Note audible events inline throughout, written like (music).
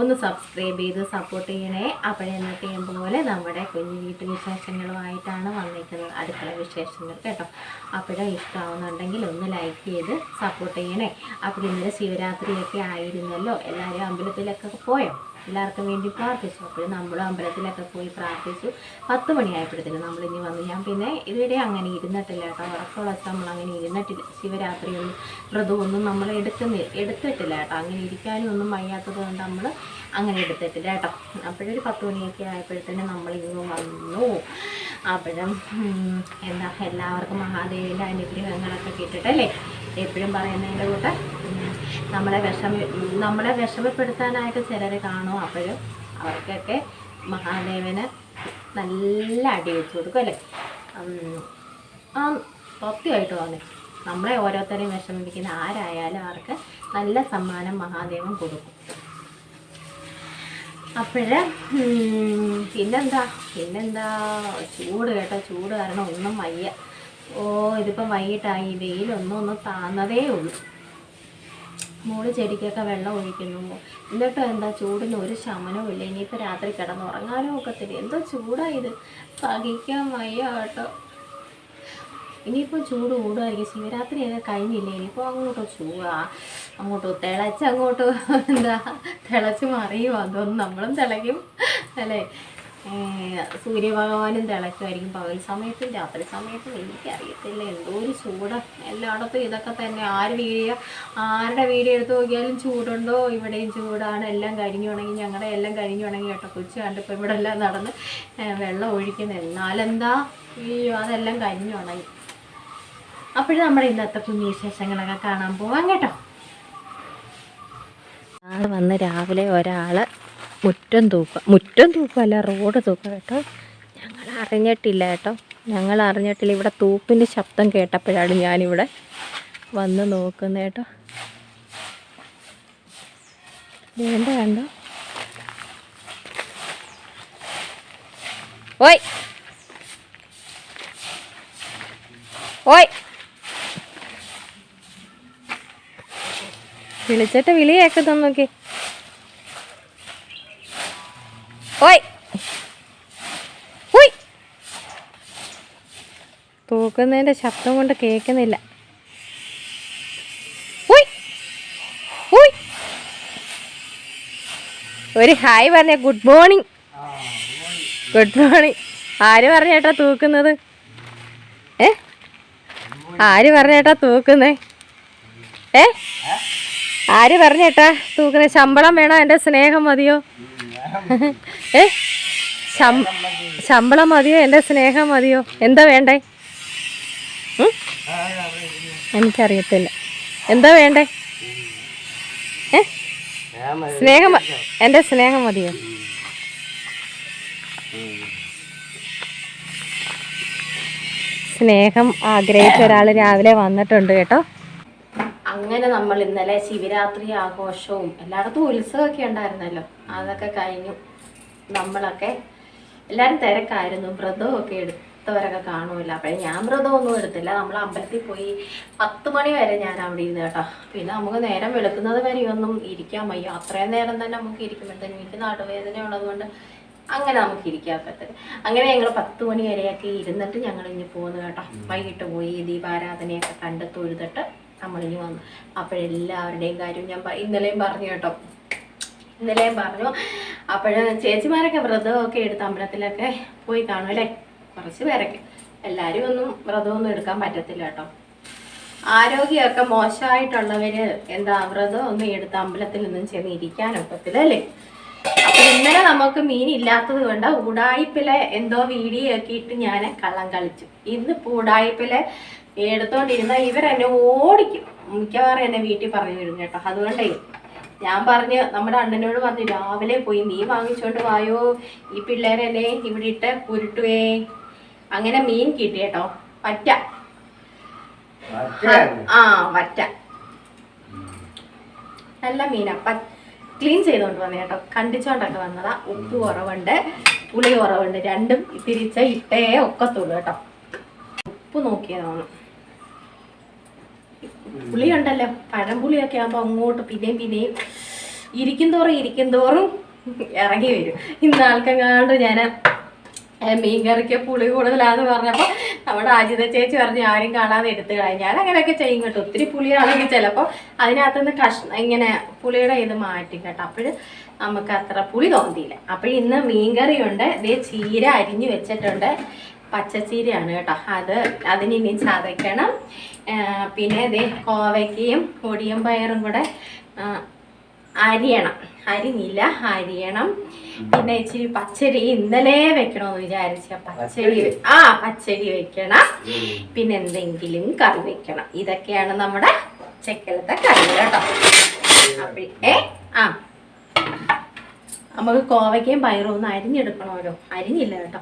ഒന്ന് സബ്സ്ക്രൈബ് ചെയ്ത് സപ്പോർട്ട് ചെയ്യണേ. അപ്പോഴെന്നത്തെയും പോലെ നമ്മുടെ കുഞ്ഞു വീട്ടു വിശേഷങ്ങളുമായിട്ടാണ് വന്നിരിക്കുന്നത് അടുക്കള വിശേഷങ്ങൾ കേട്ടോ. അപ്പോഴും ഇഷ്ടമാവുന്നുണ്ടെങ്കിൽ ഒന്ന് ലൈക്ക് ചെയ്ത് സപ്പോർട്ട് ചെയ്യണേ. അപ്പോൾ ഇന്നലെ ശിവരാത്രിയൊക്കെ ആയിരുന്നല്ലോ. എല്ലാവരും അമ്പലത്തിലൊക്കെ പോയോ? എല്ലാവർക്കും വേണ്ടി പ്രാർത്ഥിച്ചു. അപ്പോൾ നമ്മളും അമ്പലത്തിലൊക്കെ പോയി പ്രാർത്ഥിച്ചു. പത്ത് മണിയായപ്പോഴത്തേക്കും നമ്മൾ ഇനി വന്നു. ഞാൻ പിന്നെ ഇതുവരെ അങ്ങനെ ഇരുന്നിട്ടില്ല കേട്ടോ. ഉറക്കമുള്ള നമ്മൾ അങ്ങനെ ഇരുന്നിട്ടില്ല. ശിവരാത്രി ഒന്നും വ്രതമൊന്നും നമ്മൾ എടുക്കുന്നില്ല എടുത്തിട്ടില്ല കേട്ടോ. അങ്ങനെ ഇരിക്കാനും ഒന്നും വയ്യാത്തത് കൊണ്ട് നമ്മൾ അങ്ങനെ എടുത്തിട്ടില്ല കേട്ടോ. അപ്പോഴൊരു പത്ത് മണിയൊക്കെ ആയപ്പോഴത്തേനും നമ്മളിങ്ങ് വന്നു. അപ്പോഴും എന്താ എല്ലാവർക്കും മഹാദേവിന്റെ അനുഗ്രഹങ്ങളൊക്കെ കിട്ടിട്ടല്ലേ? എപ്പോഴും പറയുന്നതിന്റെ കൂട്ട്. നമ്മളെ വിഷമ നമ്മളെ വിഷമപ്പെടുത്താനായിട്ട് ചിലർ കാണും. അപ്പോഴും അവർക്കൊക്കെ മഹാദേവന് നല്ല അടി വെച്ച് കൊടുക്കും അല്ലേ? ആ സത്യമായിട്ട് തോന്നി നമ്മളെ ഓരോരുത്തരെയും വിഷമിപ്പിക്കുന്ന ആരായാലും അവർക്ക് നല്ല സമ്മാനം മഹാദേവൻ കൊടുക്കും. അപ്പോഴ് പിന്നെന്താ? പിന്നെന്താ? ചൂട് കേട്ടോ ചൂട് കാരണം ഒന്നും വയ്യ. ഓ ഇതിപ്പം വൈകിട്ടായി. വെയിലൊന്നും ഒന്നും താന്നതേ ഉള്ളൂ. മോൾ ചെടിക്കൊക്കെ വെള്ളം ഒഴിക്കുന്നു. എന്നിട്ടോ എന്താ ചൂടിന് ഒരു ശമനവും ഇല്ല. ഇനിയിപ്പോൾ രാത്രി കിടന്നുറങ്ങാനും ഒക്കത്തില്ല. എന്തോ ചൂടാ ഇത് സഹിക്കാൻ വയ്യ കേട്ടോ. ഇനിയിപ്പോൾ ചൂട് കൂടുമായിരിക്കും ശിവരാത്രിയൊക്കെ കഴിഞ്ഞില്ലേ? ഇനിയിപ്പോൾ അങ്ങോട്ട് ചൂടാ. അങ്ങോട്ട് തിളച്ച് അങ്ങോട്ട് എന്താ? തിളച്ച് മറിയും അതൊന്നും നമ്മളും തിളയ്ക്കും. അല്ലേ? സൂര്യഭഗവാനും തിളക്കുമായിരിക്കും. പകൽ സമയത്തും രാത്രി സമയത്തും എനിക്കറിയത്തില്ല. എന്തോ ഒരു ചൂട്. എല്ലായിടത്തും ഇതൊക്കെ തന്നെ. ആര് വീഡിയോ ആരുടെ വീഡിയോ എടുത്ത് നോക്കിയാലും ചൂടുണ്ടോ? ഇവിടെയും ചൂടാണ്. എല്ലാം കഴിഞ്ഞു ഉണങ്ങി. ഞങ്ങളുടെ എല്ലാം കഴിഞ്ഞു ഉണങ്ങി കേട്ടോ. കൊച്ചു കണ്ടിപ്പോൾ ഇവിടെ എല്ലാം നടന്ന് വെള്ളം ഒഴിക്കുന്നത് എന്നാലെന്താ? അയ്യോ അതെല്ലാം കഴിഞ്ഞു ഉണങ്ങി. അപ്പോഴും നമ്മുടെ ഇന്നത്തെ കുഞ്ഞു വിശേഷങ്ങളൊക്കെ കാണാൻ പോവാം കേട്ടോ. ആൾ വന്ന് രാവിലെ ഒരാൾ മുറ്റം തൂക്കുക. മുറ്റം തൂക്കുകയല്ല റോഡ് തൂക്കുക കേട്ടോ. ഞങ്ങൾ അറിഞ്ഞിട്ടില്ല കേട്ടോ. ഞങ്ങൾ അറിഞ്ഞിട്ടില്ല. ഇവിടെ തൂപ്പിന്റെ ശബ്ദം കേട്ടപ്പോഴാണ് ഞാനിവിടെ വന്ന് നോക്കുന്നത് കേട്ടോ. വേണ്ട കണ്ടോ? ഓയ്! ഓയ്! വിളിച്ചിട്ട് വിളിയേക്കുന്നു നോക്കി ഓയ് ഉയ് തൂക്കുന്നതിന്റെ ശബ്ദം കൊണ്ട് കേൾക്കുന്നില്ല. ഉയ് ഉയ് ഒരു ഹായ് പറഞ്ഞ. ഗുഡ് മോർണിംഗ് ഗുഡ് മോർണിംഗ് ആര് പറഞ്ഞേട്ടാ തൂക്കുന്നത്? ഏ? ആര് പറഞ്ഞേട്ടാ തൂക്കുന്നേ? ഏ? ആര് പറഞ്ഞേട്ടാ തൂക്കുന്നത് ശമ്പളം വേണോ? എന്റെ സ്നേഹം മതിയോ? ഏ? ശമ്പളം മതിയോ? എന്റെ സ്നേഹം മതിയോ? എന്താ വേണ്ടേ? എനിക്കറിയത്തില്ല. എന്താ വേണ്ടേ? സ്നേഹം എന്റെ സ്നേഹം മതിയോ? സ്നേഹം ആഗ്രഹിച്ച ഒരാൾ രാവിലെ വന്നിട്ടുണ്ട് കേട്ടോ. അങ്ങനെ നമ്മൾ ഇന്നലെ ശിവരാത്രി ആഘോഷവും എല്ലായിടത്തും ഉത്സവമൊക്കെ ഉണ്ടായിരുന്നല്ലോ. അതൊക്കെ കഴിഞ്ഞു. നമ്മളൊക്കെ എല്ലാവരും തിരക്കായിരുന്നു. വ്രതമൊക്കെ എടുത്തവരൊക്കെ കാണുമല്ലോ. അപ്പോഴേ ഞാൻ വ്രതമൊന്നും എടുത്തില്ല. നമ്മൾ അമ്പലത്തിൽ പോയി പത്ത് മണി വരെ ഞാൻ അവിടെ ഇരുന്ന് കേട്ടോ. പിന്നെ നമുക്ക് നേരം വെളുക്കുന്നത് വരെ ഒന്നും ഇരിക്കാൻ വയ്യ. അത്രയും നേരം തന്നെ നമുക്ക് ഇരിക്കുമ്പോഴത്തേനും എനിക്ക് നടുവേദന ഉള്ളതുകൊണ്ട് അങ്ങനെ നമുക്ക് ഇരിക്കാൻ പറ്റത്തില്ല. അങ്ങനെ ഞങ്ങൾ പത്ത് മണി വരെയൊക്കെ ഇരുന്നിട്ട് ഞങ്ങൾ ഇനി പോകുന്നു കേട്ടോ. വൈകിട്ട് പോയി ദീപാരാധനയൊക്കെ കണ്ട് തൊഴുതിട്ട് നമ്മളിനി വന്നു. അപ്പോഴെല്ലാവരുടെയും കാര്യം ഞാൻ ഇന്നലെയും പറഞ്ഞു കേട്ടോ. ഇന്നലെയും പറഞ്ഞു. അപ്പോഴ് ചേച്ചിമാരൊക്കെ വ്രതമൊക്കെ എടുത്ത് അമ്പലത്തിലൊക്കെ പോയി കാണും അല്ലേ? കുറച്ച് പേരൊക്കെ. എല്ലാവരും ഒന്നും വ്രതമൊന്നും എടുക്കാൻ പറ്റത്തില്ല കേട്ടോ. ആരോഗ്യമൊക്കെ മോശമായിട്ടുള്ളവര് എന്താ വ്രതം ഒന്നും എടുത്ത് അമ്പലത്തിൽ നിന്നും ചെന്ന് ഇരിക്കാൻ ഒക്കത്തില്ല അല്ലേ? അപ്പൊ ഇന്നലെ നമുക്ക് മീൻ ഇല്ലാത്തത് കൊണ്ട് ഉടായിപ്പിലെ എന്തോ വീഡിയോ ഒക്കെ ഇട്ട് ഞാൻ കള്ളം കളിച്ചു. ഇന്നിപ്പോ ഉടായിപ്പിലെ എടുത്തോണ്ടിരുന്ന ഇവരെന്നെ ഓടിക്കും. മിക്കവാറും എന്നെ വീട്ടിൽ പറഞ്ഞു വിടും കേട്ടോ. അതുകൊണ്ടേ ഞാൻ പറഞ്ഞ് നമ്മുടെ അണ്ണനോട് പറഞ്ഞു രാവിലെ പോയി മീൻ വാങ്ങിച്ചോണ്ട് വായോ. ഈ പിള്ളേരെന്നെ ഇവിടെ ഇട്ട് ഉരുട്ടുവേ അങ്ങനെ മീൻ കിട്ടി കേട്ടോ. പറ്റ. ആ പറ്റ. നല്ല മീനാ. ക്ലീൻ ചെയ്തോണ്ട് വന്നേ കേട്ടോ. കണ്ടിച്ചോണ്ടൊക്കെ വന്നതാ. ഉപ്പ് കുറവുണ്ട് പുളി കുറവുണ്ട്. രണ്ടും തിരിച്ച ഇട്ടേ ഒക്കത്തുള്ളൂ കേട്ടോ. ഉപ്പ് നോക്കിയതാണ്. പുളി ഉണ്ടല്ലോ പഴംപുളിയൊക്കെ ആകുമ്പോൾ അങ്ങോട്ട് പിന്നെയും പിന്നെയും ഇരിക്കും തോറും ഇരിക്കും തോറും ഇറങ്ങി വരും. ഇന്ന് ആൾക്കെങ്ങാണ്ട് ഞാൻ മീൻ കറിക്ക് പുളി കൂടുതലാന്ന് പറഞ്ഞപ്പോൾ നമ്മുടെ അജിത ചേച്ചി പറഞ്ഞ് ആരും കാണാതെ എടുത്തു കളയും. ഞാൻ അങ്ങനെയൊക്കെ ചെയ്യും കേട്ടോ. ഒത്തിരി പുളിയാണെങ്കിൽ ചിലപ്പോൾ അതിനകത്തുനിന്ന് കഷ് ഇങ്ങനെ പുളിയുടെ ഇത് മാറ്റി കേട്ടോ. അപ്പോൾ നമുക്ക് അത്ര പുളി തോന്നിയില്ല അപ്പോൾ ഇന്ന് മീൻ മീൻകറിയുണ്ട് ഇതേ ചീര അരിഞ്ഞു വെച്ചിട്ടുണ്ട്. പച്ചച്ചീരയാണ് കേട്ടോ. അത് അതിന് ഇനി ചതയ്ക്കണം പിന്നെ ഇത് കോവയ്ക്കയും പൊടിയും പയറും കൂടെ അരിയണം. അരിഞ്ഞില്ല അരിയണം. പിന്നെ ഇച്ചിരി പച്ചരി ഇന്നലെ വെക്കണമെന്ന് വിചാരിച്ച പച്ചരി ആ പച്ചരി വെക്കണം. പിന്നെ എന്തെങ്കിലും കറി വെക്കണം. ഇതൊക്കെയാണ് നമ്മുടെ ചെക്കലത്തെ കറി കേട്ടോ. അപ്പേ ഏ ആ. നമുക്ക് കോവയ്ക്കയും പയറും ഒന്ന് അരിഞ്ഞെടുക്കണമല്ലോ അരിഞ്ഞില്ല കേട്ടോ.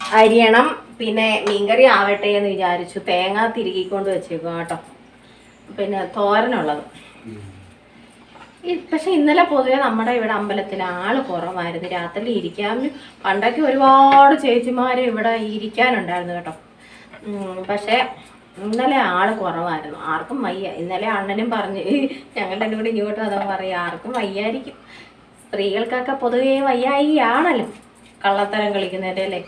അരിയണം. പിന്നെ മീൻകറി ആവട്ടെ എന്ന് വിചാരിച്ചു. തേങ്ങ തിരുകിക്കൊണ്ട് വെച്ചേക്കും കേട്ടോ. പിന്നെ തോരനുള്ളത്. പക്ഷെ ഇന്നലെ പൊതുവെ നമ്മുടെ ഇവിടെ അമ്പലത്തിൽ ആൾ കുറവായിരുന്നു. രാത്രി ഇരിക്കാൻ പണ്ടൊക്കെ ഒരുപാട് ചേച്ചിമാര് ഇവിടെ ഇരിക്കാനുണ്ടായിരുന്നു കേട്ടോ. പക്ഷേ ഇന്നലെ ആൾ കുറവായിരുന്നു. ആർക്കും വയ്യ. ഇന്നലെ അണ്ണനും പറഞ്ഞു ഞങ്ങളുടെ കൂടി ഇങ്ങോട്ട് അതാ പറയാ ആർക്കും വയ്യായിരിക്കും. സ്ത്രീകൾക്കൊക്കെ പൊതുവേ വയ്യായി ആണല്ലോ കള്ളത്തരം കളിക്കുന്നതിന്റെ അല്ലേ.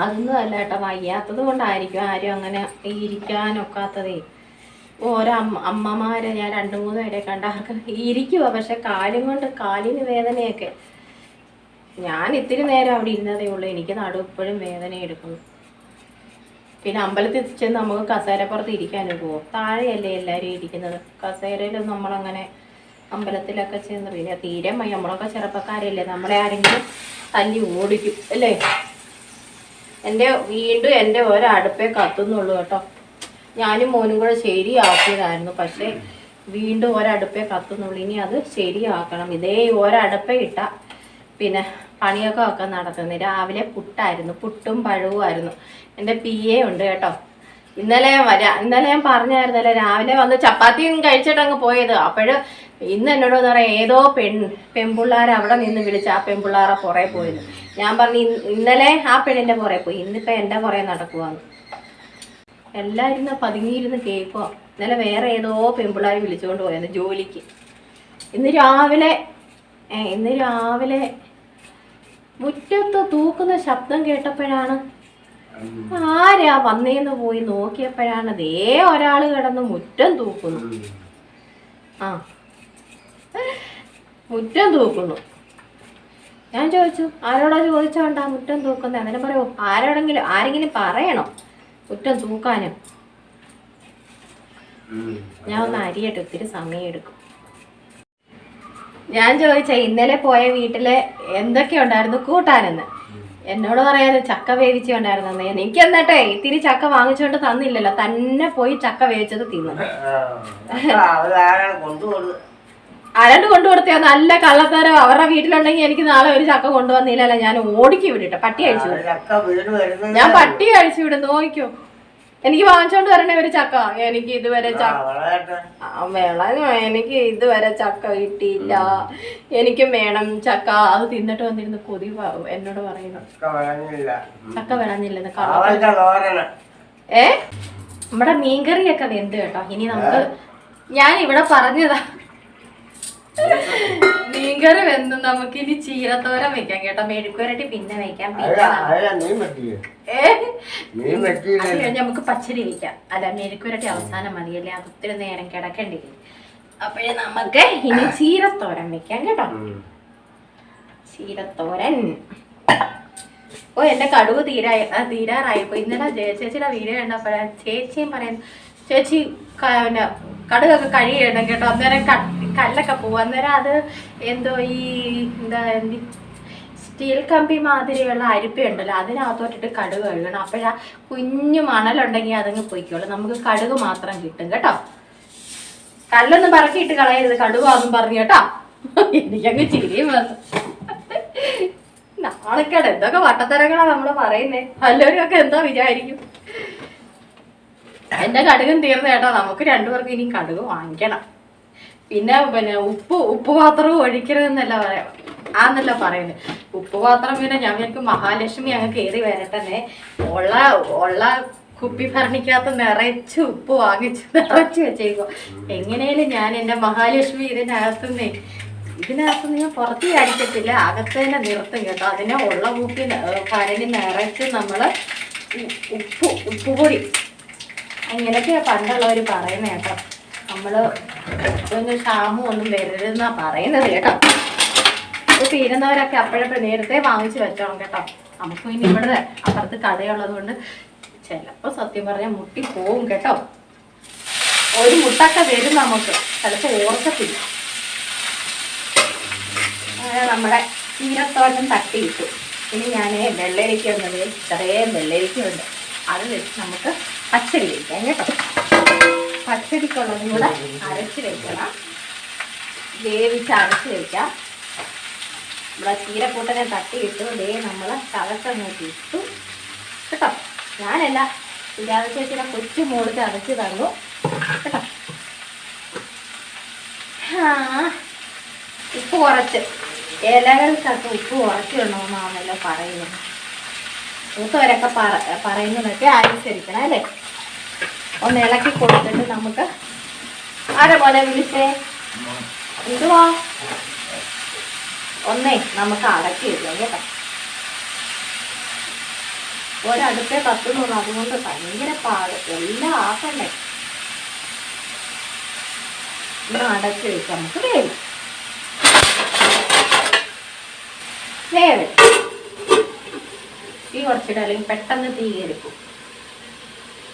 അതൊന്നും അല്ല കേട്ടോ വയ്യാത്തത് കൊണ്ടായിരിക്കും ആരും അങ്ങനെ ഇരിക്കാനൊക്കാത്തതേ. ഓരോ അമ്മ അമ്മമാരെ ഞാൻ രണ്ട് മൂന്ന് പേരെ കണ്ട ആർക്ക് ഇരിക്കുക പക്ഷെ കാലും കൊണ്ട് കാലിന് വേദനയൊക്കെ. ഞാൻ ഇത്തിരി നേരം അവിടെ ഇരുന്നതേ ഉള്ളൂ എനിക്ക് നടു ഇപ്പോഴും വേദന എടുക്കുന്നു. പിന്നെ അമ്പലത്തിൽ ചെന്ന് നമുക്ക് കസേരപ്പുറത്ത് ഇരിക്കാനും പോകും താഴെയല്ലേ എല്ലാവരും ഇരിക്കുന്നത്? കസേരയിൽ നമ്മളങ്ങനെ അമ്പലത്തിലൊക്കെ ചെന്ന് പിന്നെ തീരെ നമ്മളൊക്കെ ചെറുപ്പക്കാരല്ലേ നമ്മളെ ആരെങ്കിലും തല്ലി ഓടിക്കും അല്ലേ? എന്റെ വീണ്ടും എന്റെ ഒരടുപ്പേ കത്തുന്നുള്ളൂ കേട്ടോ. ഞാനും മോനും കൂടെ ശരിയാക്കിയതായിരുന്നു പക്ഷേ വീണ്ടും ഒരടുപ്പേ കത്തുന്നുള്ളൂ. ഇനി അത് ശരിയാക്കണം. ഇതേ ഒരടുപ്പേ ഇട്ട പിന്നെ പണിയൊക്കെ ഒക്കെ നടത്തുന്നത് രാവിലെ പുട്ടായിരുന്നു പുട്ടും പഴവുമായിരുന്നു. എന്റെ പി എ ഉണ്ട് കേട്ടോ. ഇന്നലെ വരാ ഇന്നലെ ഞാൻ പറഞ്ഞായിരുന്നല്ലോ രാവിലെ വന്ന് ചപ്പാത്തിയും കഴിച്ചിട്ട് അങ്ങ് പോയത്. അപ്പോഴ് ഇന്ന് എന്നോട് എന്ന് പറയാം ഏതോ പെൺ പെൺപിള്ളാർ അവിടെ നിന്ന് വിളിച്ച് ആ പെൺപിള്ളാറെ പുറകെ പോയത് ഞാൻ പറഞ്ഞു ഇന്നലെ ആ പെണ്ണിന്റെ പുറകെ പോയി ഇന്നിപ്പോ എന്റെ പുറകെ നടക്കുവാന്ന്. എല്ലാവരും പതുങ്ങിയിരുന്ന് കേൾക്കുക ഇന്നലെ വേറെ ഏതോ പെൺപിള്ളാർ വിളിച്ചുകൊണ്ട് പോയത് ജോലിക്ക്. ഇന്ന് രാവിലെ ഇന്ന് രാവിലെ മുറ്റത്ത് തൂക്കുന്ന ശബ്ദം കേട്ടപ്പോഴാണ് ആരാ വന്നേന്ന് പോയി നോക്കിയപ്പോഴാണ് ദേ ഒരാൾ കിടന്ന് മുറ്റം തൂക്കുന്നു. ആ. മുറ്റം തൂക്കുന്നു. ഞാൻ ചോദിച്ചു ആരോടാ ചോദിച്ചോണ്ടാ മുറ്റം തൂക്കുന്നത് അങ്ങനെ പറയോ ആരോടെങ്കിലും ആരെങ്കിലും പറയണോ മുറ്റം തൂക്കാനും? ഞാൻ ഒന്ന് അരിയട്ടെ ഒത്തിരി സമയം എടുക്കും ഞാൻ ചോദിച്ച ഇന്നലെ പോയ വീട്ടിൽ എന്തൊക്കെ ഉണ്ടായിരുന്നു കൂട്ടാനെന്ന്? എന്നോട് പറയാതെ ചക്ക വേവിച്ചുകൊണ്ടായിരുന്നു ഉണ്ടായിരുന്നു എനിക്ക് എന്നിട്ടേ ഇത്തിരി ചക്ക വാങ്ങിച്ചുകൊണ്ട് തന്നില്ലല്ലോ. തന്നെ പോയി ചക്ക വേവിച്ചത് തിന്നു. ആരാണ്ട് കൊണ്ടുകൊടുത്തോ നല്ല കള്ളത്തരം. അവരുടെ വീട്ടിലുണ്ടെങ്കിൽ എനിക്ക് നാളെ ഒരു ചക്ക കൊണ്ടുവന്നില്ലല്ലോ. ഞാൻ ഓടിക്ക് വിടട്ടെ. പട്ടി അഴിച്ചു ഞാൻ പട്ടി അഴിച്ചു വിടും. നോക്കിക്കോ. എനിക്ക് വാങ്ങിച്ചോണ്ട് വരണേ ഒരു ചക്ക. എനിക്ക് ഇതുവരെ ചക്ക എനിക്ക് ഇതുവരെ ചക്ക കിട്ടിയില്ല. എനിക്കും വേണം ചക്ക. അത് തിന്നിട്ട് വന്നിരുന്ന കൊതി എന്നോട് പറയുന്നു. ചക്ക വളഞ്ഞില്ല ചക്ക വേണമെന്നില്ലെന്ന് കള്ള അവളുടെ തോരന് ഏ? നമ്മുടെ മീൻകറിയൊക്കെ വെന്ത് കേട്ടോ. ഇനി നമുക്ക് ഞാൻ ഇവിടെ പറഞ്ഞതാ. മീൻകറി വെന്ത് നമുക്ക് ഇനി ചീരത്തോരം വെക്കാം കേട്ടോ. മെഴുക്കുവരട്ടി പിന്നെ വെക്കാം. പിന്നെ നമുക്ക് പച്ചരി വെക്കാം. അല്ല മെഴുക്കുവരട്ടി അവസാനം മതിയല്ലേ? അത് ഒത്തിരി നേരം കിടക്കണ്ടില്ലേ അപ്പോഴേ നമുക്ക് ഇനി ചീരത്തോരൻ വെക്കാം കേട്ടോ. ചീരത്തോരൻ. ഓ എന്റെ കടുവ് തീരായി തീരാറായി തീരാറായിപ്പോ ഇന്നലെ ചേച്ചിയുടെ വീഡിയോ കണ്ടപ്പോഴാ ചേച്ചിയും പറയുന്നു ചേച്ചി പിന്നെ കടുകൊക്കെ കഴുകിയിടണം കേട്ടോ. അന്നേരം കല്ലൊക്കെ പോകും അന്നേരം അത് എന്തോ ഈ എന്താ സ്റ്റീൽ കമ്പി മാതിരിയുള്ള അരിപ്പയുണ്ടല്ലോ അതിനകത്തോട്ടിട്ട് കടുക് കഴുകണം. അപ്പോഴാ കുഞ്ഞു മണലുണ്ടെങ്കിൽ അതങ്ങ് പൊയ്ക്കോളൂ. നമുക്ക് കടുക് മാത്രം കിട്ടും കേട്ടോ. കല്ലൊന്നും പറക്കിയിട്ട് കളയരുത്. കടുവാന്നും പറഞ്ഞു കേട്ടോ. എനിക്കങ്ങ് ചിരിയും വന്നു. നാളെക്കാട് എന്തൊക്കെ വട്ടത്തരങ്ങളാ നമ്മൾ പറയുന്നേ. എല്ലാവരും ഒക്കെ എന്താ വിചാരിക്കും. എന്റെ കടുകും തീർന്നു കേട്ടോ. നമുക്ക് രണ്ടുപേർക്കും ഇനി കടുക് വാങ്ങിക്കണം. പിന്നെ പിന്നെ ഉപ്പ് ഉപ്പ് പാത്രവും ഒഴിക്കരുതെന്നല്ല പറയാം ആന്നല്ല പറയുന്നത് ഉപ്പ് പാത്രം പിന്നെ ഞങ്ങൾക്ക് മഹാലക്ഷ്മി അങ്ങ് കയറി വരട്ടെ ഉള്ള ഉള്ള കുപ്പി ഭരണിക്കകത്ത് നിറച്ച് ഉപ്പ് വാങ്ങിച്ച് നിറച്ച് വെച്ചേക്കോ എങ്ങനെയാലും ഞാൻ എന്റെ മഹാലക്ഷ്മി ഇതിനകത്തുനിന്നേ ഇതിനകത്ത് ഞാൻ പുറത്ത് അടിക്കത്തില്ല. അകത്ത് തന്നെ നിർത്തും കേട്ടോ. അതിനെ ഉള്ള കുപ്പി ഭരണി നിറച്ച് നമ്മൾ ഉപ്പ് ഉപ്പുപൊടി അങ്ങനെയൊക്കെയാ പണ്ടുള്ളവർ പറയുന്നത് കേട്ടോ. നമ്മൾ ഒന്നും ക്ഷാമം ഒന്നും വരരുതെന്നാ പറയുന്നത് കേട്ടോ. ഇത് തീരുന്നവരൊക്കെ അപ്പോഴപ്പോ നേരത്തെ വാങ്ങിച്ചു വെച്ചോണം കേട്ടോ. നമുക്ക് ഇനി ഇവിടെ അപ്പുറത്ത് കടയുള്ളത് കൊണ്ട് ചിലപ്പോ സത്യം പറഞ്ഞാൽ മുട്ടി പോവും കേട്ടോ. ഒരു മുട്ടൊക്കെ വരും നമുക്ക്. ചിലപ്പോ ഓർക്കത്തില്ല. നമ്മുടെ ചീരത്തോട്ടം തട്ടിയിട്ടു. ഇനി ഞാൻ വെള്ളരിക്കുന്നത് ഇത്രയും വെള്ളരിക്ക ഉണ്ട് അത് വെച്ച് നമുക്ക് പച്ചടി വയ്ക്കാം കേട്ടോ. പച്ചടിക്കുള്ളതും കൂടെ അരച്ച് വെക്കണം. വേവിച്ച് അരച്ച് വെക്കാം. നമ്മുടെ ചീരക്കൂട്ടനെ തട്ടിയിട്ടു ദേ നമ്മൾ ചതച്ചങ്ങോട്ട് ഇട്ടു. കേട്ടോ. ഞാനല്ല ചേച്ചിയുടെ കൊച്ചു മോളിച്ച് അരച്ച് തന്നു. കേട്ടോ. ഉപ്പ് കുറച്ച്. ഇലകൾക്കൊക്കെ ഉപ്പ് കുറച്ചിടണമെന്നാണല്ലോ പറയുന്നത്. മൂത്തവരൊക്കെ പറ പറയുന്നതൊക്കെ അനുസരിക്കണം അല്ലേ? ഒന്ന് ഇളക്കി കൊടുത്തിട്ട് നമുക്ക് ആരെ പോലെ വിളിച്ചേ? എന്തുവാ? ഒന്നേ നമുക്ക് അടക്കി ഇടാം കേട്ടോ. ഒരടുപ്പേ കത്തുന്നുള്ളൂ അതുകൊണ്ട് ഭയങ്കര പാട്. എല്ലാം ആക്കണ്ടേ? ഒന്ന് അടച്ചു വെച്ച് നമുക്ക് വേവും വേവ് തീ കുറച്ചിട്ട് അല്ലെങ്കിൽ പെട്ടെന്ന് തീ കയറിക്കും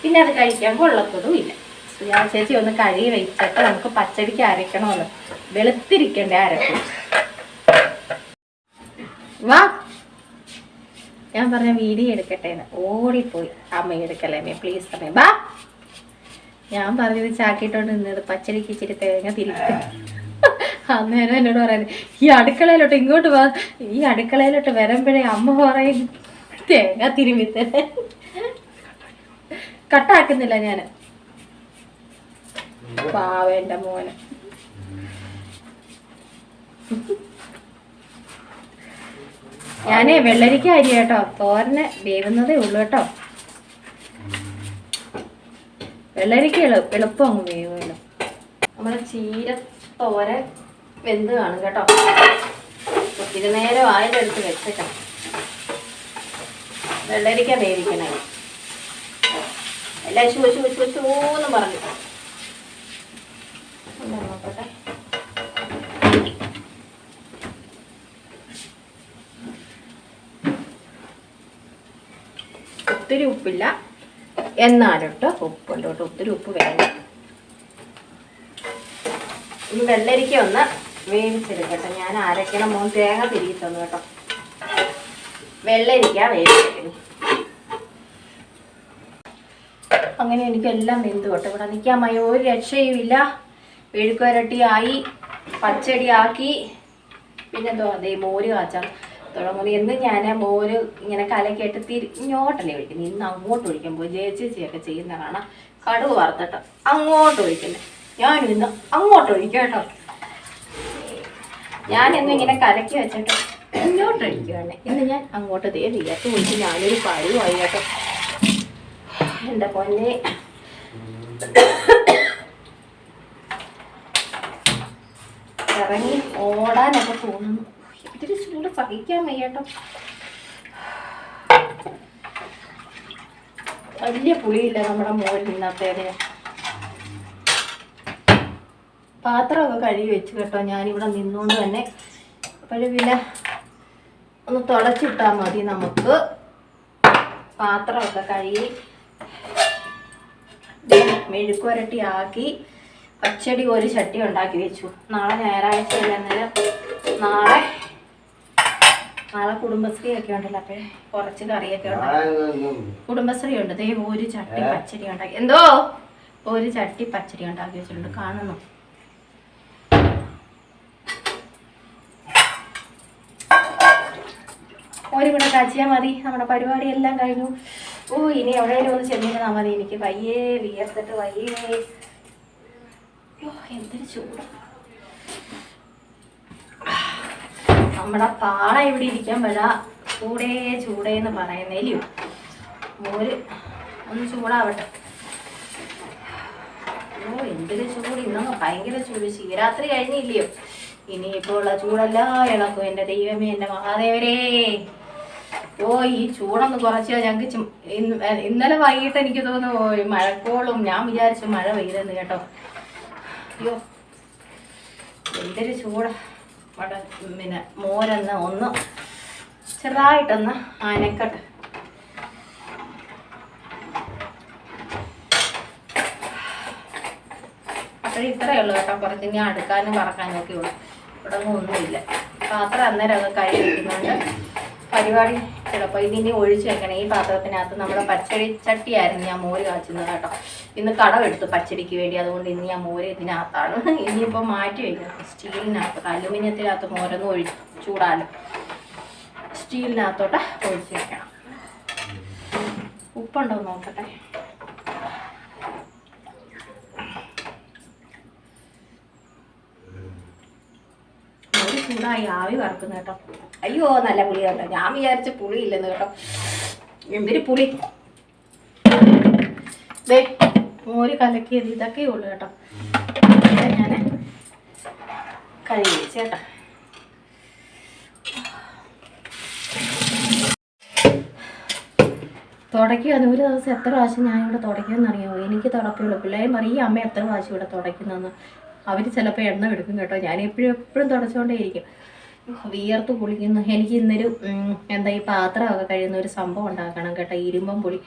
പിന്നെ അത് കഴിക്കാൻ കൊള്ളത്തതും ഇല്ല. സുജാ ചേച്ചി ഒന്ന് കഴുകി വെച്ചിട്ട് നമുക്ക് പച്ചടിക്ക് അരക്കണമെന്ന് വെളുത്തിരിക്കണ്ടേ അരക്കും വാ. ഞാൻ പറഞ്ഞ വീഡിയോ എടുക്കട്ടെ എന്ന് ഓടിപ്പോയി. അമ്മ എടുക്കല്ലേ അമ്മ? പ്ലീസ് അമ്മേ. വാ. ഞാൻ പറഞ്ഞത് ചാക്കിട്ടോണ്ട് നിന്നത് പച്ചടിക്ക് ഇച്ചിരി തേങ്ങ തിരിക്കും അന്നേരം എന്നോട് പറയുന്നത് ഈ അടുക്കളയിലോട്ട് ഇങ്ങോട്ട് വാ. ഈ അടുക്കളയിലോട്ട് വരുമ്പോഴേ അമ്മ പറയും തേങ്ങ തിരുമ്മി കട്ടാക്കുന്നില്ല ഞാൻ പാവ മോനെ. ഞാനേ വെള്ളരിക്ക അരി കേട്ടോ. തോരനെ വേവുന്നതേ ഉള്ളു കേട്ടോ. വെള്ളരിക്ക എളു എളുപ്പം അങ്ങ് വേവുമല്ലോ. നമ്മുടെ ചീര തോരൻ വെന്ത് കാണും കേട്ടോ. ഒത്തിരി നേരം ആയിലെടുത്ത് വെച്ചേക്കണം. വെള്ളരിക്ക വേവിക്കണേ. എല്ലാം ശുവ ശുവ ശുവ ശൂന്ന് പറഞ്ഞു. ഒത്തിരി ഉപ്പില്ല. എന്നാലോട്ട് ഉപ്പുണ്ട് കേട്ടോ ഒത്തിരി ഉപ്പ് വേണ്ട. ഇനി വെള്ളരിക്ക ഒന്ന് വേവിച്ചെടുക്കട്ടെ. ഞാൻ അരക്കണം മോൻ തേങ്ങ തിരികെ തന്നു കേട്ടോ. വെള്ളരിക്ക വേവിച്ചെടുക്കണം അങ്ങനെ എനിക്കെല്ലാം വെന്തു കേട്ടോ. ഇവിടെ നിൽക്കാൻ മയ ഒരു രക്ഷയുമില്ല. വെഴുക്കുരട്ടിയായി പച്ചടിയാക്കി. പിന്നെന്തോ അതേ മോര് കാച്ചാം. തുടങ്ങുന്നത് എന്ന് ഞാൻ മോര് ഇങ്ങനെ കലക്കിയിട്ട് തിരിഞ്ഞോട്ടല്ലേ വിളിക്കുന്നത് ഇന്ന് അങ്ങോട്ട് ഒഴിക്കുമ്പോൾ ജയച്ചേച്ചിയൊക്കെ ചെയ്യുന്ന കാണാം. കടുവ് വറുത്തിട്ട് അങ്ങോട്ട് ഒഴിക്കുന്നത് ഞാനും ഇന്ന് അങ്ങോട്ട് ഒഴിക്കും കേട്ടോ. ഞാനിന്ന് ഇങ്ങനെ കലക്കി വെച്ചിട്ട് ഇങ്ങോട്ട് ഒഴിക്കുകയാണ് ഇന്ന് ഞാൻ അങ്ങോട്ട് ദേ തീയത്ത് ഒഴിച്ച് ഞാനൊരു പരുവായി കേട്ടോ. എന്റെ പൊന്നെ? ഇറങ്ങി ഓടാനൊക്കെ തോന്നുന്നു. ഇതിരി ചൂട് സഹിക്കാൻ വയ്യാട്ടോ വലിയ പുളിയില്ല നമ്മുടെ മോരിൽ ഇന്നത്തേന് പാത്രമൊക്കെ കഴുകി വെച്ച് കേട്ടോ. ഞാനിവിടെ നിന്നുകൊണ്ട് തന്നെ. പിന്നെ ഒന്ന് തുടച്ചിട്ടാൽ മതി നമുക്ക്. പാത്രമൊക്കെ കഴുകി മെഴുക്കുരട്ടി ആക്കി പച്ചടി ഒരു ചട്ടി ഉണ്ടാക്കി വെച്ചു. നാളെ ഞായറാഴ്ച അന്നേരം നാളെ നാളെ കുടുംബശ്രീ ഒക്കെ ഉണ്ടല്ലോ അപ്പേ കുറച്ച് കറിയൊക്കെ ഉണ്ടാക്കി. കുടുംബശ്രീ ഉണ്ട് ദേ ഒരു ചട്ടി പച്ചടി ഉണ്ടാക്കി. എന്തോ? ഒരു ചട്ടി പച്ചടി ഉണ്ടാക്കി വെച്ചിട്ടുണ്ട്. കാണുന്നു. ഒരു കൂടെ കാച്ചിയാൽ മതി. നമ്മുടെ പരിപാടി എല്ലാം കഴിഞ്ഞു. ഓ ഇനി എവിടെയെങ്കിലും ഒന്ന് ചെന്നിരുന്നാൽ മതി. എനിക്ക് വയ്യേ വിയർത്തിട്ട് വയ്യേ. ഓ എന്തൊരു ചൂട്. നമ്മുടെ പാള ഇവിടെ ഇരിക്കാൻ വരാ. ചൂടേ ചൂടേ എന്ന് മോര് ഒന്ന് ചൂടാവട്ടെ. ഓ എന്തൊരു ചൂട്. ഇന്നൊന്ന് ഭയങ്കര ചൂട്. ശിവരാത്രി കഴിഞ്ഞില്ലയോ? ഇനിയിപ്പോ ഉള്ള ചൂടെല്ലാം ഇളക്കും. എന്റെ ദൈവമേ എന്റെ മഹാദേവരേ. ഓ ഈ ചൂടൊന്ന് കുറച്ച് ഞങ്ങൾക്ക് ഇന്നലെ വൈകിട്ട് എനിക്ക് തോന്നുന്നു മഴക്കോളും ഞാൻ വിചാരിച്ചു മഴ പെയ്തെന്ന് കേട്ടോ. അയ്യോ എന്തൊരു ചൂട്. പിന്നെ മോരെന്ന് ഒന്ന് ചെറുതായിട്ടൊന്ന് അനക്കട്ടെ. അപ്പോഴും ഇത്രയേ ഉള്ളൂ കേട്ടോ കുറച്ച് ഇനി അടുക്കാനും പറക്കാനും ഒക്കെ ഉള്ളൂ. ഇവിടെ ഒന്നും ഒന്നുമില്ല. പാത്രം അന്നേരമൊക്കെ കൈ വെക്കുന്നുണ്ട്. പരിപാടി ചിലപ്പോൾ ഇതിനി ഒഴിച്ച് വെക്കണം. ഈ പാത്രത്തിനകത്ത് നമ്മുടെ പച്ചടി ചട്ടിയായിരുന്നു ഞാൻ മോര് കാച്ചുന്നത് കേട്ടോ. ഇന്ന് കടമെടുത്തു പച്ചടിക്ക് വേണ്ടി. അതുകൊണ്ട് ഇന്ന് ഞാൻ മോര് ഇതിനകത്താണ്. (laughs) ഇനിയിപ്പോൾ മാറ്റി വയ്ക്കണം സ്റ്റീലിനകത്ത് അലുമിനിയത്തിനകത്ത് മോരൊന്നും ഒഴി ചൂടാലും സ്റ്റീലിനകത്തോട്ട് ഒഴിച്ച് വെക്കണം. ഉപ്പുണ്ടോ നോക്കട്ടെ ഒരു ചൂടായി ആവി വറക്കുന്നു കേട്ടോ. അയ്യോ നല്ല പുളി കേട്ടോ ഞാൻ വിചാരിച്ച പുളി ഇല്ലെന്ന് കേട്ടോ. എന്തൊരു പുളി? ദേ മോര് കലക്കിയത് ഇതൊക്കെ ഉള്ളു കേട്ടോ. ഞാൻ കഴുകി ചേട്ടാ തുടയ്ക്കുകയാണ്. ഒരു ദിവസം എത്ര പ്രാവശ്യം ഞാനിവിടെ ഇവിടെ തുടയ്ക്കുമെന്ന് അറിയാമോ എനിക്ക് തുടക്കുള്ളൂ പിള്ളേരും പറയും ഈ അമ്മ എത്ര പ്രാവശ്യം ഇവിടെ തുടയ്ക്കുന്നതെന്ന് അവർ ചിലപ്പോൾ എണ്ണ എടുക്കും കേട്ടോ. ഞാൻ എപ്പോഴും എപ്പോഴും തുടച്ചുകൊണ്ടേ ഇരിക്കും വിയർത്ത് കുളിക്കുന്നു എനിക്ക് ഇന്നൊരു എന്താ ഈ പാത്രമൊക്കെ കഴിയുന്ന ഒരു സംഭവം ഉണ്ടാക്കണം കേട്ടോ. ഇരുമ്പം പൊളി.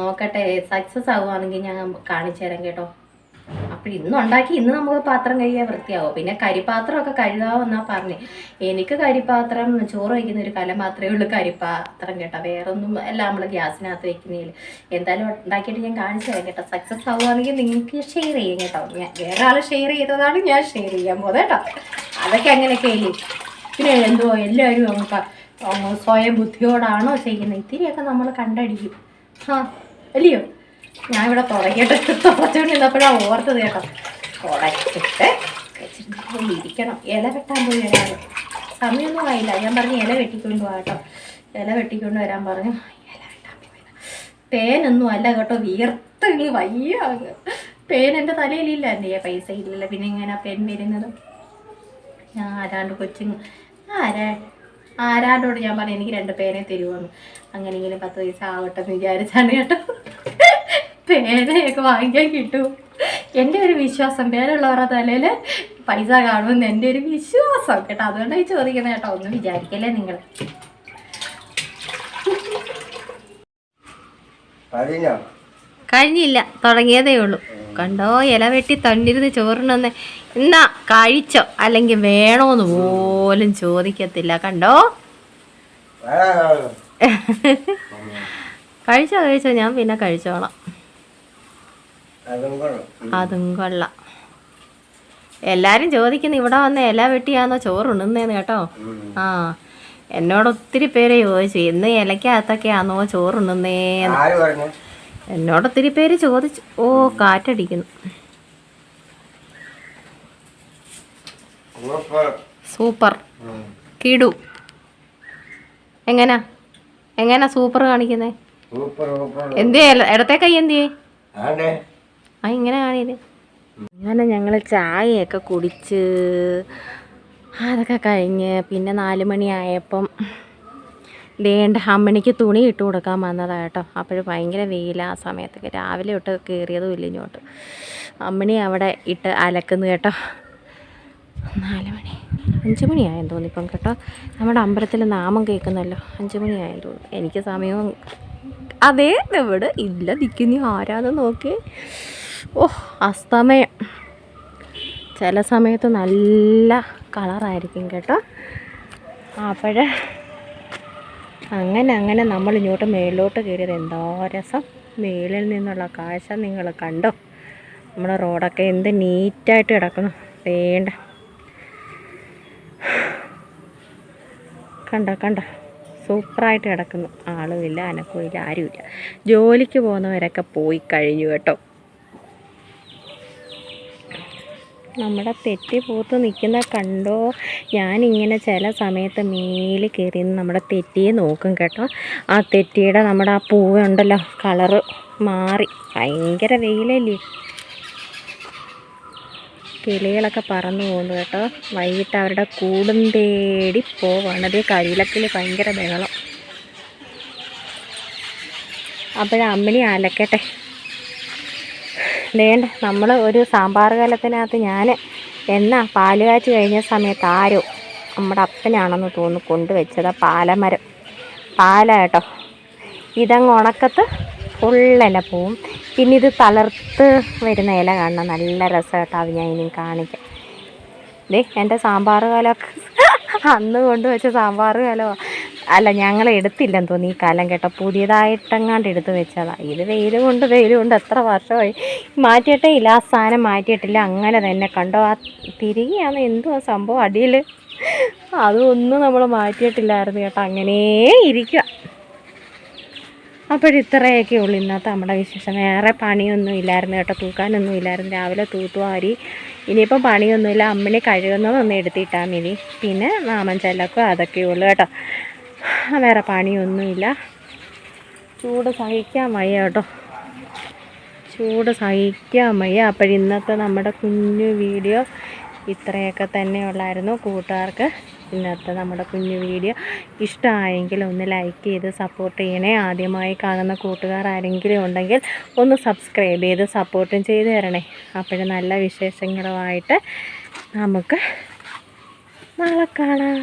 നോക്കട്ടെ സക്സസ് ആവുകയാണെങ്കിൽ ഞാൻ കാണിച്ചു തരാം കേട്ടോ. അപ്പോൾ ഇന്ന് ഉണ്ടാക്കി ഇന്ന് നമുക്ക് പാത്രം കഴുകിയാൽ വൃത്തിയാവും? പിന്നെ കരിപ്പാത്രമൊക്കെ കഴുകാമെന്നാ പറഞ്ഞു. എനിക്ക് കരിപാത്രം ചോറ് വയ്ക്കുന്ന ഒരു കല മാത്രമേ ഉള്ളൂ കരിപാത്രം കേട്ടോ. വേറെ ഒന്നും എല്ലാം നമ്മൾ ഗ്യാസിനകത്ത് വെക്കുന്നതിൽ. എന്തായാലും ഉണ്ടാക്കിയിട്ട് ഞാൻ കാണിച്ചു തരാം കേട്ടോ. സക്സസ് ആവുകയാണെങ്കിൽ നിങ്ങൾക്ക് ഷെയർ ചെയ്യും കേട്ടോ. ഞാൻ വേറെ ആൾ ഷെയർ ചെയ്തതാണ് ഞാൻ ഷെയർ ചെയ്യാൻ പോകുന്നത് കേട്ടോ. അതൊക്കെ അങ്ങനെയൊക്കെ ഇല്ലേ പിന്നെ എന്തോ എല്ലാവരും നമുക്ക് സ്വയം ബുദ്ധിയോടാണോ ചെയ്യുന്നത്? ഇത്തിരിയൊക്കെ നമ്മൾ കണ്ടടിക്കും. ആ അല്ലയോ? ഞാൻ ഇവിടെ തുടങ്ങിയിട്ട് തുടച്ചുകൊണ്ട് നിന്നപ്പോഴാണ് ഓർത്തത് കേട്ടോ. തുടച്ചിട്ട് ഇരിക്കണം ഇല വെട്ടാൻ പോയി ഒരാൾ സമയമൊന്നും ആയില്ല. ഞാൻ പറഞ്ഞു ഇല വെട്ടിക്കൊണ്ട് പോകാം കേട്ടോ. ഇല വെട്ടിക്കൊണ്ട് വരാൻ പറഞ്ഞു. ഇല വെട്ടാൻ പോയി. പേനൊന്നും അല്ല കേട്ടോ. വിയർത്ത് ഇങ്ങ് വയ്യ പേൻ എന്റെ തലയിലില്ല. എന്റെ പൈസ ഇല്ലല്ലോ. പിന്നെ ഇങ്ങനെ പെൻ വരുന്നത്? ഞാൻ ആരാണ്ട് കൊച്ചിങ് ആരാ? ആരാണ്ടോട് ഞാൻ പറഞ്ഞു എനിക്ക് രണ്ട് പേനെ തരുമെന്ന് അങ്ങനെയെങ്കിലും പത്ത് പൈസ ആവട്ടെ എന്ന് വിചാരിച്ചാണ് കേട്ടോ. പേനയൊക്കെ വാങ്ങിക്കാൻ കിട്ടും. എന്റെ ഒരു വിശ്വാസം പേരുള്ളവരുടെ തലയിൽ പൈസ കാണുമെന്ന് എന്റെ ഒരു വിശ്വാസം. കേട്ടോ അതുകൊണ്ടാണ് ചോദിക്കുന്നത് കേട്ടോ ഒന്നും വിചാരിക്കല്ലേ നിങ്ങൾ കഴിഞ്ഞോ? കഴിഞ്ഞില്ല തുടങ്ങിയതേ ഉള്ളൂ. കണ്ടോ ഇല വെട്ടി തണ്ടിരുന്ന് ചോറിനൊന്ന് എന്നാ കഴിച്ചോ അല്ലെങ്കിൽ വേണോന്ന് പോലും ചോദിക്കത്തില്ല. കണ്ടോ? (laughs) കഴിച്ചോ കഴിച്ചോ ഞാൻ പിന്നെ കഴിച്ചോളാം. അതും കൊള്ളാം. എല്ലാരും ചോദിക്കുന്നു ഇവിടെ വന്ന് ഇല വെട്ടിയാന്നോ? ചോറുണ്ണുന്നേന്ന് കേട്ടോ. ആ എന്നോട് ഒത്തിരി പേര് ചോദിച്ചു ഇന്ന് ഇലക്കകത്തൊക്കെയാണോ ചോറുണ്ണുന്നേന്ന് ഉണ്ണുന്നേന്ന്? എന്നോട് ഒത്തിരി പേര് ചോദിച്ചു. ഓ കാറ്റടിക്കുന്നു. സൂപ്പർ. കിടു. എങ്ങനാ? എങ്ങനാ സൂപ്പർ കാണിക്കുന്നേ? എന്തേ ഇടത്തെ കൈ എന്തേ ആ ഇങ്ങനെ കാണിയത് അങ്ങനെ ഞങ്ങൾ ചായയൊക്കെ കുടിച്ച് അതൊക്കെ കഴിഞ്ഞ് പിന്നെ നാല് മണിയായപ്പം വേണ്ട അമ്മണിക്ക് തുണി ഇട്ട് കൊടുക്കാൻ വന്നതാണ് കേട്ടോ. അപ്പോഴും ഭയങ്കര വെയില ആ സമയത്തൊക്കെ രാവിലെ തൊട്ട് കയറിയതും ഇല്ല ഇങ്ങോട്ട്. അമ്മണി അവിടെ ഇട്ട് അലക്കുന്നു കേട്ടോ. നാല് മണി അഞ്ച് മണിയായെന്ന് തോന്നി ഇപ്പം കേട്ടോ. നമ്മുടെ അമ്പലത്തിൽ നാമം കേൾക്കുന്നല്ലോ അഞ്ച് മണിയായെന്ന് തോന്നുന്നു എനിക്ക് സമയവും അതേ ഇവിടെ ഇല്ല നിൽക്കുന്നു ആരാന്ന് നോക്കി. ഓ അസ്തമയം. ചില സമയത്ത് നല്ല കളറായിരിക്കും കേട്ടോ. അപ്പോൾ അങ്ങനെ അങ്ങനെ നമ്മൾ ഇങ്ങോട്ട് മേളിലോട്ട് കയറിയത് എന്തോ രസം. മേളിൽ നിന്നുള്ള കാഴ്ച നിങ്ങൾ കണ്ടോ? നമ്മുടെ റോഡൊക്കെ എന്ത് നീറ്റായിട്ട് കിടക്കുന്നു. വേണ്ട. കണ്ടോ കണ്ടോ? സൂപ്പറായിട്ട് കിടക്കുന്നു. ആളുമില്ല അനക്കുമില്ല ആരുമില്ല. ജോലിക്ക് പോകുന്നവരൊക്കെ പോയി കഴിഞ്ഞു കേട്ടോ. നമ്മുടെ തെറ്റി പൂത്ത് നിൽക്കുന്ന കണ്ടോ? ഞാനിങ്ങനെ ചില സമയത്ത് മേലിൽ കയറി നമ്മുടെ തെറ്റിയെ നോക്കും കേട്ടോ. ആ തെറ്റിയുടെ നമ്മുടെ ആ പൂവ് ഉണ്ടല്ലോ കളറ് മാറി. ഭയങ്കര വെയിലല്ലേ? കിളികളൊക്കെ പറന്നു പോകുന്നു കേട്ടോ. വൈകിട്ട് അവരുടെ കൂടും തേടി പോവാണ്. അതേ കരിയിലക്കിൽ ഭയങ്കര ബഹളം. അപ്പോഴ അമ്മിണി അലക്കട്ടെ വേണ്ട നമ്മൾ ഒരു സാമ്പാർ കലത്തിനകത്ത് ഞാൻ എന്നാ പാൽ കാച്ചു കഴിഞ്ഞ സമയത്ത് ആരോ നമ്മുടെ അപ്പനാണെന്ന് തോന്നുന്നു കൊണ്ടുവച്ചത് പാലമരം. പാല കേട്ടോ ഇതങ്ങ് ഉണക്കത്ത് ഫുള്ളില പോവും. പിന്നെ ഇത് തളർത്ത് വരുന്ന ഇല കാണണം. നല്ല രസം കേട്ടോ അത് ഞാൻ ഇനിയും കാണിക്കാം ദേ എന്റെ സാമ്പാർ കാലമൊക്കെ. അന്ന് കൊണ്ടുവച്ച സാമ്പാർ കലോ അല്ല ഞങ്ങൾ എടുത്തില്ലെന്ന് തോന്നി. ഈ കാലം കേട്ടോ പുതിയതായിട്ടെങ്ങാണ്ട് എടുത്ത് വെച്ചതാ. ഇത് വെയിൽ കൊണ്ട് വെയിൽ കൊണ്ട് എത്ര വർഷമായി. മാറ്റിയിട്ടേ ഇല്ല. ആ സാധനം മാറ്റിയിട്ടില്ല. അങ്ങനെ തന്നെ കണ്ടോ? ആ തിരികെയാണ് എന്തുവാ സംഭവം അടിയിൽ. അതൊന്നും നമ്മൾ മാറ്റിയിട്ടില്ലായിരുന്നു കേട്ടോ. അങ്ങനെ ഇരിക്കുക അപ്പോഴിത്രയൊക്കെ ഉള്ളൂ ഇന്നത്തെ നമ്മുടെ വിശേഷം. വേറെ പണിയൊന്നും ഇല്ലായിരുന്നു കേട്ടോ. തൂക്കാനൊന്നും ഇല്ലായിരുന്നു. രാവിലെ തൂത്തുവാരി ഇനിയിപ്പോൾ ഇനിയിപ്പം പണിയൊന്നുമില്ല. അമ്മനെ കഴുകുന്നതൊന്നും എടുത്തിട്ടാൽ മതി പിന്നെ മാമൻ ചെല്ലക്കും അതൊക്കെ ഉള്ളൂ കേട്ടോ. വേറെ പണിയൊന്നുമില്ല. ചൂട് സഹിക്കാൻ വയ്യ കേട്ടോ. ചൂട് സഹിക്കാൻ വയ്യ. അപ്പോഴിന്നത്തെ നമ്മുടെ കുഞ്ഞു വീഡിയോ ഇത്രയൊക്കെ തന്നെ ഉള്ളായിരുന്നു കൂട്ടുകാർക്ക്. ഇന്നത്തെ നമ്മുടെ കുഞ്ഞു വീഡിയോ ഇഷ്ടമായെങ്കിൽ ഒന്ന് ലൈക്ക് ചെയ്ത് സപ്പോർട്ട് ചെയ്യണേ. ആദ്യമായി കാണുന്ന കൂട്ടുകാർ ആരെങ്കിലും ഉണ്ടെങ്കിൽ ഒന്ന് സബ്സ്ക്രൈബ് ചെയ്ത് സപ്പോർട്ടും ചെയ്ത് തരണേ. അപ്പോഴും നല്ല വിശേഷങ്ങളുമായിട്ട് നമുക്ക് നാളെ കാണാം.